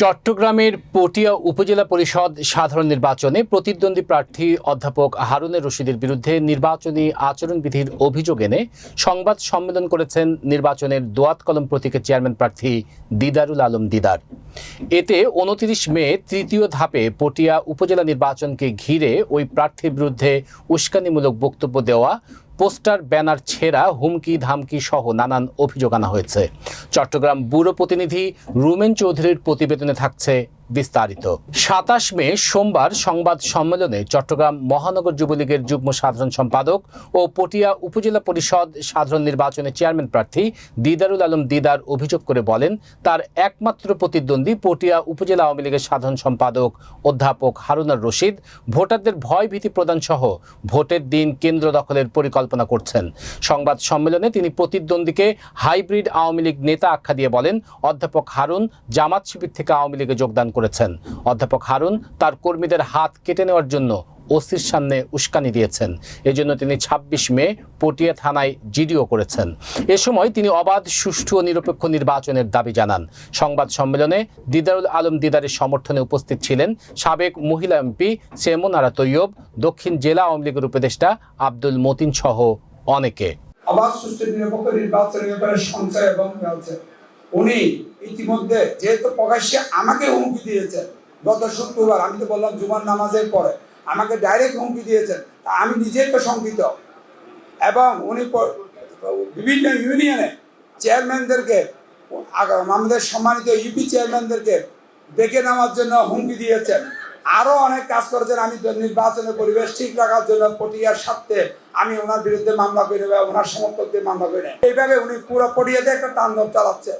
চট্টগ্রামের পটিয়া উপজেলা পরিষদ সাধারণ নির্বাচনে প্রতিদ্বন্দ্বী প্রার্থী অধ্যাপক হারুনের রশিদের বিরুদ্ধে নির্বাচনী আচরণবিধির অভিযোগ এনে সংবাদ সম্মেলন করেছেন নির্বাচনের দোয়াত কলম প্রতীকের চেয়ারম্যান প্রার্থী দিদারুল আলম দিদার। এতে উনত্রিশ মে তৃতীয় ধাপে পটিয়া উপজেলা নির্বাচনকে ঘিরে ওই প্রার্থীর বিরুদ্ধে উস্কানিমূলক বক্তব্য দেওয়া পোস্টার, ব্যানার ছেঁড়া, হুমকি, ধামকি সহ নানান অভিযোগ আনা হয়েছে। চট্টগ্রাম ব্যুরো প্রতিনিধি রুমেন চৌধুরীর প্রতিবেদনে থাকছে বিস্তারিত। সাতাশ মে সোমবার সংবাদ সম্মেলনে চট্টগ্রাম মহানগর যুবলীগের যুগ্ম সাধারণ সম্পাদক ও পটিয়া উপজেলা পরিষদ সাধারণ নির্বাচনের চেয়ারম্যান প্রার্থী দিদারুল আলম দিদার অভিযোগ করে বলেন, তার একমাত্র প্রতিদ্বন্দ্বী পটিয়া উপজেলা আওয়ামী লীগের সাধারণ সম্পাদক অধ্যাপক হারুনার রশিদ ভোটারদের ভয় ভীতি প্রদান সহ ভোটের দিন কেন্দ্র দখলের পরিকল্পনা করছেন। সংবাদ সম্মেলনে তিনি প্রতিদ্বন্দ্বীকে হাইব্রিড আওয়ামী লীগ নেতা আখ্যা দিয়ে বলেন, অধ্যাপক হারুন জামাত শিবির থেকে আওয়ামী লীগে যোগদান করেছেন। অধ্যাপক হারুন তার কর্মীদের হাত কেটে নেওয়ার জন্য ওসির সামনে উস্কানি দিয়েছেন। এজন্য তিনি ২৬ মে পটিয়া থানায় জিডিও করেছেন। এ সময় তিনি অবাধ, সুষ্ঠু ও নিরপেক্ষ নির্বাচনের দাবি জানান। সংবাদ সম্মেলনে দিদারুল আলম দিদারের সমর্থনে উপস্থিত ছিলেন সাবেক মহিলা এমপি সেমন আরা তৈয়ব, দক্ষিণ জেলা আওয়ামী লীগের উপদেষ্টা আব্দুল মতিন সহ অনেকে। অবাধ, সুষ্ঠু, নিরপেক্ষ নির্বাচনের ব্যাপারে সংশয় এবং উনি ইতিমধ্যে যেহেতু প্রকাশ্যে আমাকে হুমকি দিয়েছেন, গত শুক্রবার আমি তো বললাম জুমার নামাজের পরে আমাকে ডাইরেক্ট হুমকি দিয়েছেন আমি নিজেই তো শঙ্কিত। এবং উনি বিভিন্ন ইউনিয়নে চেয়ারম্যানদেরকে আমাদের সম্মানিত ইউপি চেয়ারম্যানদেরকে ডেকে নেওয়ার জন্য হুমকি দিয়েছেন। আরও অনেক কাজ করেছেন, আমি নির্বাচনের পরিবেশ ঠিক রাখার জন্য পটিয়ার স্বার্থে আমি ওনার বিরুদ্ধে মামলা করে বা ওনার সমর্থকদের মামলা করে এইভাবে উনি পুরো পটিয়াতে একটা তাণ্ডব চালাচ্ছে।